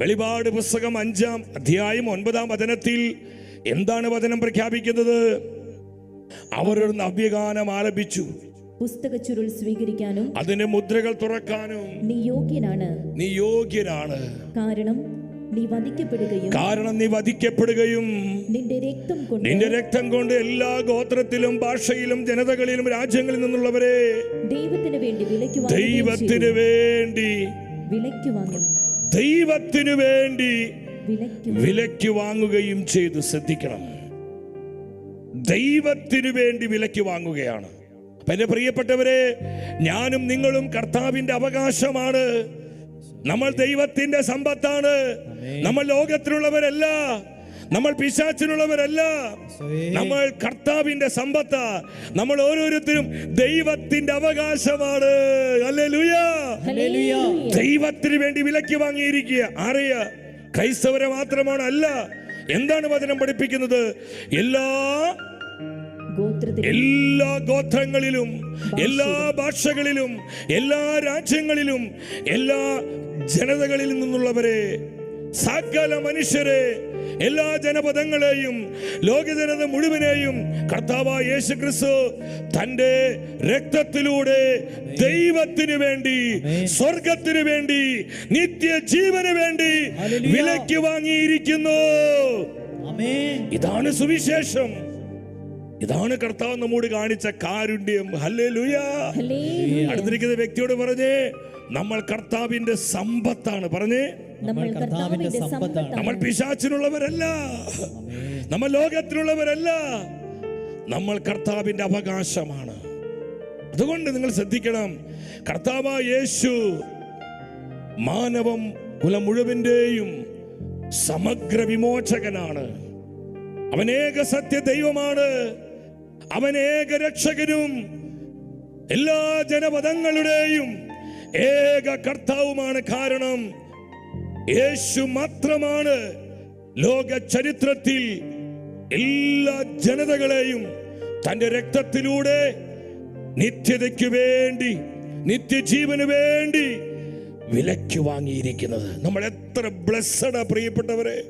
വെളിപാട് പുസ്തകം അഞ്ചാം അധ്യായം ഒൻപതാം വചനത്തിൽ എന്താണ് വചനം പ്രഖ്യാപിക്കുന്നത്? അവർ ഒരു നവ്യഗാനം ആലപിച്ചു. പുസ്തക ചുരുൾ സ്വീകരിക്കാനും അതിന്റെ മുദ്രകൾ തുറക്കാനും. നീ യോഗ്യനാണ്. നീ യോഗ്യനാണ്. കാരണം നീ വധിക്കപ്പെടുകയും കാരണം നീ വധിക്കപ്പെടുകയും നിന്റെ രക്തം കൊണ്ട് നിന്റെ രക്തം കൊണ്ട് എല്ലാ ഗോത്രത്തിലും ഭാഷയിലും ജനതകളിലും രാജ്യങ്ങളിൽ നിന്നുള്ളവരെ ദൈവത്തിന് വേണ്ടി വിലയ്ക്ക് ദൈവത്തിന് വേണ്ടി വിലയ്ക്ക് വാങ്ങി ദൈവത്തിന് വേണ്ടി വിലയ്ക്ക് വാങ്ങുകയും ചെയ്ത്. ശ്രദ്ധിക്കണം. ദൈവത്തിനു വേണ്ടി വിലയ്ക്ക് വാങ്ങുകയാണ്. എന്റെ പ്രിയപ്പെട്ടവരെ ഞാനും നിങ്ങളും കർത്താവിന്റെ അവകാശമാണ്. നമ്മൾ ദൈവത്തിന്റെ സമ്പത്താണ്. നമ്മൾ ലോകത്തിലുള്ളവരല്ല. നമ്മൾ പിശാച്ചിനുള്ളവരല്ല. നമ്മൾ കർത്താവിന്റെ സമ്പത്ത. നമ്മൾ ഓരോരുത്തരും ദൈവത്തിന്റെ അവകാശമാണ്. അല്ലേ ഹല്ലേലൂയ. ദൈവത്തിന് വേണ്ടി വിലക്ക് വാങ്ങിയിരിക്കുക. ആരെയ? ക്രൈസ്തവരെ മാത്രമാണ് അല്ല. എന്താണ് വചനം പഠിപ്പിക്കുന്നത്? എല്ലാ എല്ലാ ഗോത്രങ്ങളിലും എല്ലാ ഭാഷകളിലും എല്ലാ രാജ്യങ്ങളിലും എല്ലാ ജനതകളിൽ നിന്നുള്ളവരെ സകല മനുഷ്യരെ എല്ലാ ജനപദങ്ങളെയും ലോകജനത മുഴുവനെയും കർത്താവായ യേശു ക്രിസ്തു തന്റെ രക്തത്തിലൂടെ ദൈവത്തിന് വേണ്ടി സ്വർഗത്തിന് വേണ്ടി നിത്യ ജീവന് വേണ്ടി വിലയ്ക്ക് വാങ്ങിയിരിക്കുന്നു. ഇതാണ് സുവിശേഷം. ഇതാണ് കർത്താവ് നമ്മോട് കാണിച്ച കാരുണ്യം. അടുത്തിരിക്കുന്ന വ്യക്തിയോട് പറഞ്ഞേ നമ്മൾ കർത്താവിന്റെ സമ്പത്താണ്. പറഞ്ഞേ നമ്മൾ കർത്താവിന്റെ സമ്പത്താണ്. നമ്മൾ പിശാച്ചിനുള്ളവരല്ല. നമ്മൾ ലോകത്തിലുള്ളവരല്ല. നമ്മൾ കർത്താവിന്റെ അവകാശമാണ്. അതുകൊണ്ട് നിങ്ങൾ ശ്രദ്ധിക്കണം കർത്താവ യേശു മാനവം കുലം മുഴുവന്റെയും സമഗ്ര വിമോചകനാണ്. അവനേക ഏക സത്യ ദൈവമാണ് അവൻ ഏക രക്ഷകനും എല്ലാ ജനപദങ്ങളുടെയും ഏക കർത്താവുമാണ് കാരണം യേശു മാത്രമാണ് ലോക ചരിത്രത്തിൽ എല്ലാ ജനതകളെയും തന്റെ രക്തത്തിലൂടെ നിത്യതയ്ക്ക് വേണ്ടി നിത്യജീവന് വേണ്ടി വിലയ്ക്ക് വാങ്ങിയിരിക്കുന്നത്. നമ്മൾ എത്ര ബ്ലസ്സഡാ പ്രിയപ്പെട്ടവരെ.